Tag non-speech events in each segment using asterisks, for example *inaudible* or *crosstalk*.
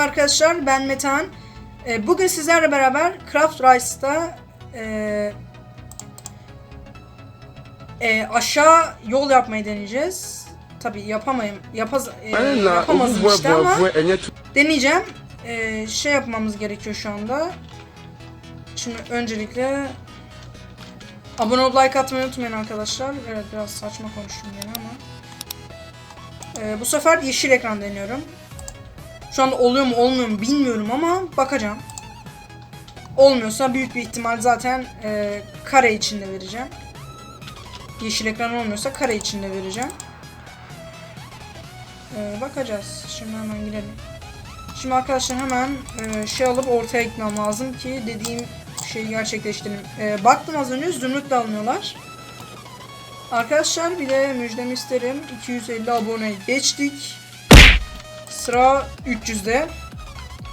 merhaba arkadaşlar. Ben Metehan. Ee, bugün sizlerle beraber Craft Rice'da e, e, aşağı yol yapmayı deneyeceğiz. Tabi yapamayım. Yapaz, e, yapamazım işte ama deneyeceğim. E, şey yapmamız gerekiyor şu anda. Şimdi öncelikle abone olup like atmayı unutmayın arkadaşlar. Evet biraz saçma konuştum yine ama. E, bu sefer yeşil ekran deniyorum. Şu anda oluyor mu olmuyor mu bilmiyorum ama bakacağım. Olmuyorsa büyük bir ihtimal zaten e, kare içinde vereceğim. Yeşil ekran olmuyorsa kare içinde vereceğim. E, bakacağız. Şimdi hemen girelim. Şimdi arkadaşlar hemen e, şey alıp ortaya gitmem lazım ki dediğim şeyi gerçekleştirelim. E, baktım az önce zümrüt de almıyorlar. Arkadaşlar bir de müjdemi isterim. 250 abone geçtik. Sıra 300'de.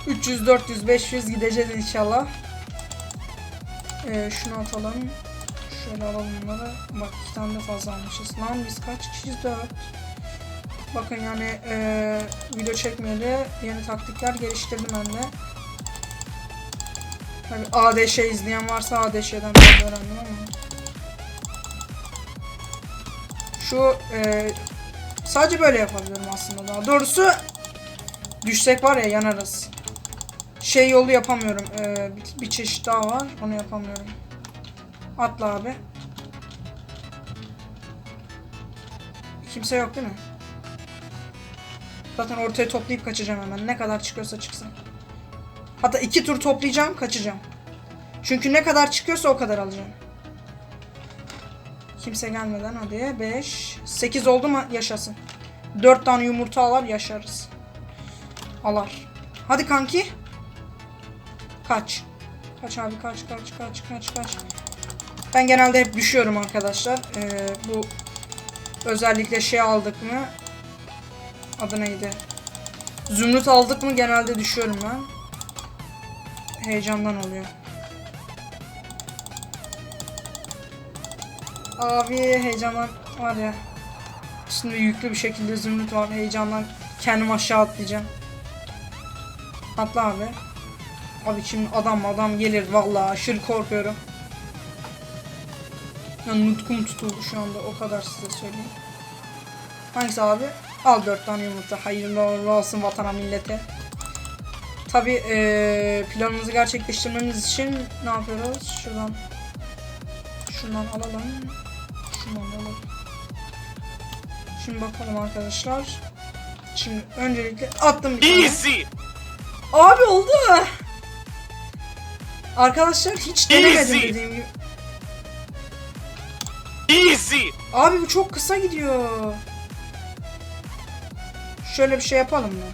300, 400, 500 gideceğiz inşallah. Ee, şunu atalım. Şöyle alalım bunları. Bak iki tane de fazla almışız. Lan biz kaç kişiyiz? 4. Bakın yani ee, video çekmeyeli yeni taktikler geliştirdim ben de. Tabii ADŞ izleyen varsa ADŞ'den biraz öğrendim ama. Şu ee, sadece böyle yapabilirim aslında daha. Doğrusu düşsek var ya yanarız. Şey yolu yapamıyorum. Ee, bir, bir çeşit daha var. Onu yapamıyorum. Atla abi. Kimse yok değil mi? Zaten ortaya toplayıp kaçacağım hemen. Ne kadar çıkıyorsa çıksın. Hatta iki tur toplayacağım, kaçacağım. Çünkü ne kadar çıkıyorsa o kadar alacağım. Kimse gelmeden hadi. 5, 8 oldu mu yaşasın. 4 tane yumurta alar yaşarız. Alar. Hadi kanki. Kaç. Kaç abi kaç kaç kaç kaç kaç. Ben genelde hep düşüyorum arkadaşlar. Ee, bu özellikle şey aldık mı? Adı neydi? Zümrüt aldık mı genelde düşüyorum ben. Heyecandan oluyor. Abi heyecandan var ya. Şimdi yüklü bir şekilde zümrüt var. Heyecandan kendim aşağı atlayacağım. Atla abi. Abi şimdi adam adam gelir vallahi aşırı korkuyorum. Yani nutkum tutuldu şu anda o kadar size söyleyeyim. Hangisi abi? Al dört tane yumurta. Hayırlı olsun vatana millete. Tabi eee planımızı gerçekleştirmemiz için ne yapıyoruz? Şuradan şundan alalım. Şundan da alalım. Şimdi bakalım arkadaşlar. Şimdi öncelikle attım bir tane. Easy. Abi oldu. Arkadaşlar hiç denemedim Easy. dediğim gibi. Easy. Abi bu çok kısa gidiyor. Şöyle bir şey yapalım mı?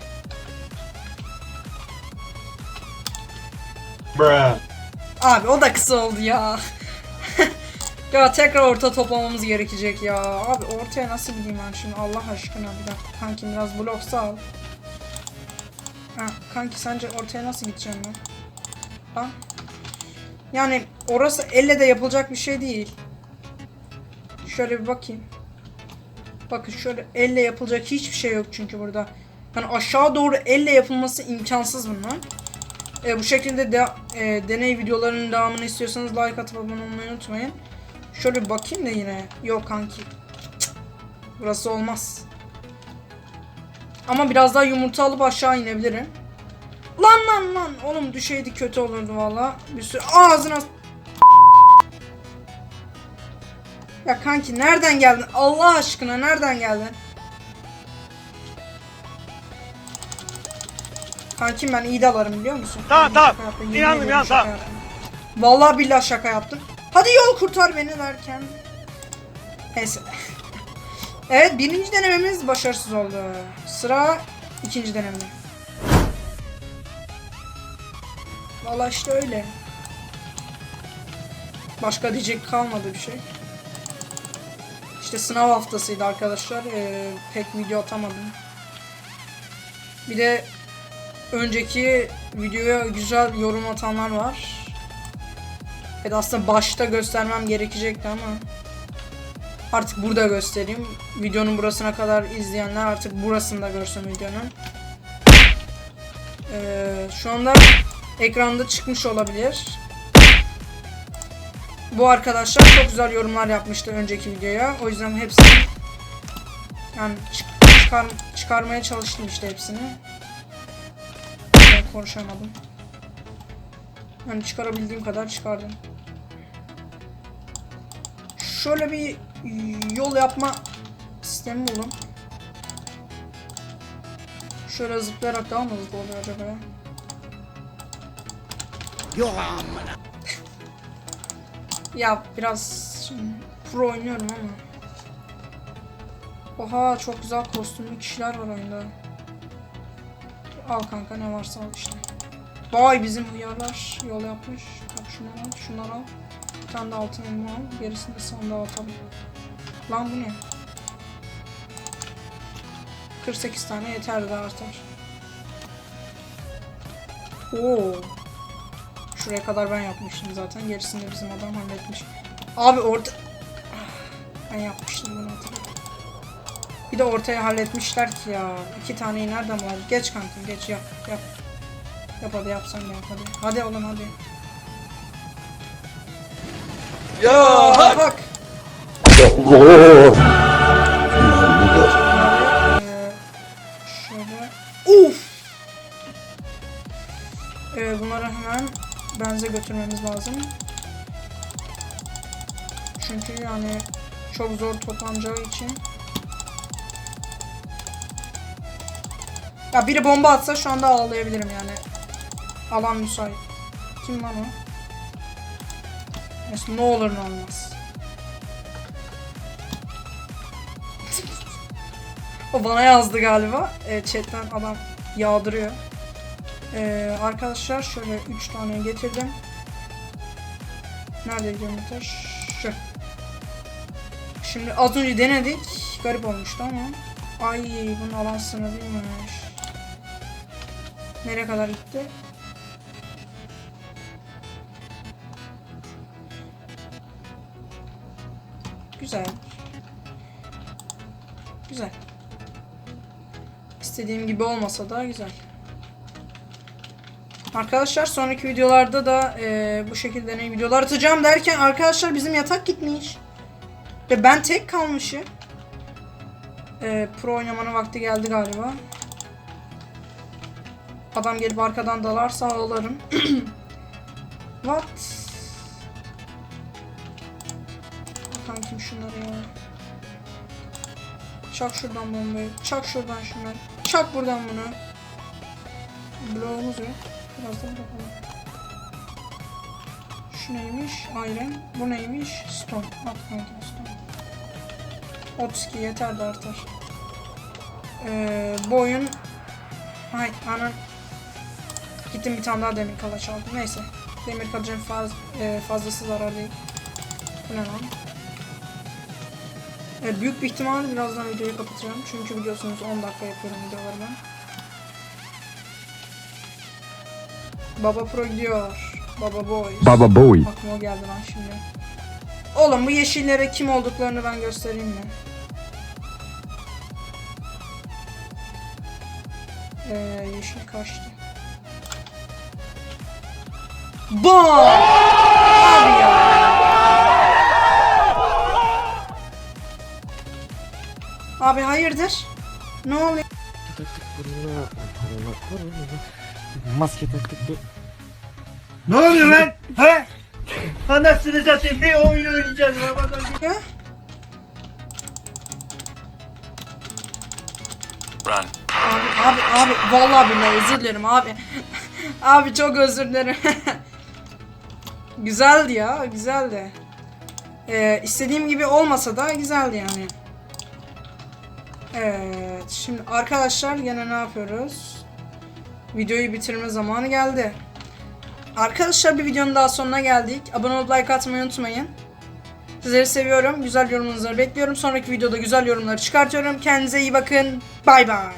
Bruh. Abi o da kısa oldu ya. *laughs* ya tekrar orta toplamamız gerekecek ya. Abi ortaya nasıl gideyim ben şimdi Allah aşkına bir dakika. Kanki biraz blok sağ ol. Ha, kanki sence ortaya nasıl gideceğim ben? Ha? Yani orası elle de yapılacak bir şey değil. Şöyle bir bakayım. Bakın şöyle elle yapılacak hiçbir şey yok çünkü burada. Yani aşağı doğru elle yapılması imkansız bunlar. E, bu şekilde de, e, deney videolarının devamını istiyorsanız like atıp abone olmayı unutmayın. Şöyle bir bakayım da yine. Yok kanki. Burası olmaz. Ama biraz daha yumurta alıp aşağı inebilirim. Lan lan lan. Oğlum düşeydi kötü olurdu valla. Bir sürü ağzına Ya kanki nereden geldin? Allah aşkına nereden geldin? Kankim ben iyi dalarım biliyor musun? Tamam, tamam. İnandım, şaka tamam. yaptım. Vallahi billahi şaka yaptım. Hadi yol kurtar beni derken. Neyse. *laughs* evet birinci denememiz başarısız oldu. Sıra ikinci denemede. Vallahi işte öyle. Başka diyecek kalmadı bir şey. İşte sınav haftasıydı arkadaşlar. Ee, pek video atamadım. Bir de önceki videoya güzel yorum atanlar var. Evet aslında başta göstermem gerekecekti ama artık burada göstereyim. Videonun burasına kadar izleyenler artık burasını da görsün videonun. Ee, şu anda ekranda çıkmış olabilir. Bu arkadaşlar çok güzel yorumlar yapmıştı önceki videoya. O yüzden hepsini yani çık- çıkar, çıkarmaya çalıştım işte hepsini. Ben konuşamadım. Yani çıkarabildiğim kadar çıkardım. Şöyle bir yol yapma sistemi buldum. Şöyle zıplayarak daha mı hızlı oluyor acaba? Ya biraz pro oynuyorum ama. Oha çok güzel kostümlü kişiler var oyunda. Al kanka ne varsa al işte. Vay bizim hıyarlar yol yapmış. Bak şunları al, şunları al. Bir tane de altın elma al. Gerisini de sandığa atalım. Lan bu ne? 48 tane yeter de artar. Oo. Şuraya kadar ben yapmıştım zaten. Gerisini de bizim adam halletmiş. Abi orta... Ben yapmıştım bunu hatırladım. Bir de ortaya halletmişler ki ya. İki taneyi nereden var? Geç kankim geç yap yap. Yap hadi yap sen de yap hadi. Hadi oğlum hadi. Ya Aa, bak. Ee, şöyle. Uf. Ee, bunları hemen benze götürmemiz lazım. Çünkü yani çok zor toplanacağı için. Ya biri bomba atsa şu anda ağlayabilirim yani. Alan müsait. Kim lan o? Neyse ne olur ne olmaz. *laughs* O bana yazdı galiba. E, chatten adam yağdırıyor. E, arkadaşlar şöyle 3 tane getirdim. Nerede geometri? Şu. Şimdi az önce denedik. Garip olmuştu ama. Ay bunun alan sınırlıymış. Nereye kadar gitti? Güzel. Güzel. İstediğim gibi olmasa da güzel. Arkadaşlar sonraki videolarda da e, bu şekilde ne videolar atacağım derken arkadaşlar bizim yatak gitmiş. Ve ben tek kalmışım. E, pro oynamanın vakti geldi galiba. Adam gelip arkadan dalarsa ağlarım. *clears throat* What? Kankim şunları ya. Çak şuradan bombayı. Çak şuradan şunları. Çak buradan bunu. Bloğumuz yok. Birazdan bakalım. Şu neymiş? Iron. Bu neymiş? Stone. At kanka stone. 32 yeter de artar. Ee, bu oyun... Hay anan. Gittim bir tane daha demir kalaç aldım. Neyse. Demir kalacın faz, e, fazlası zarar değil. Bu ne lan? Evet, büyük bir ihtimal birazdan videoyu kapatacağım. Çünkü biliyorsunuz 10 dakika yapıyorum videoları ben. Baba Pro gidiyor. Baba Boy. Baba Boy. Aklıma o geldi lan şimdi. Oğlum bu yeşillere kim olduklarını ben göstereyim mi? Ee, yeşil kaçtı. Bam! Abi ya. Abi hayırdır? Ne oluyor? Maske taktık. Ne oluyor lan? He? Anasını satayım bir oyun oynayacağız. Ya? Run. Abi abi abi vallahi billahi özür dilerim abi. *laughs* abi çok özür dilerim. *laughs* güzeldi ya güzeldi. Ee, istediğim gibi olmasa da güzeldi yani. Evet şimdi arkadaşlar gene ne yapıyoruz? Videoyu bitirme zamanı geldi. Arkadaşlar bir videonun daha sonuna geldik. Abone olup like atmayı unutmayın. Sizleri seviyorum. Güzel yorumlarınızı bekliyorum. Sonraki videoda güzel yorumları çıkartıyorum. Kendinize iyi bakın. Bay bay.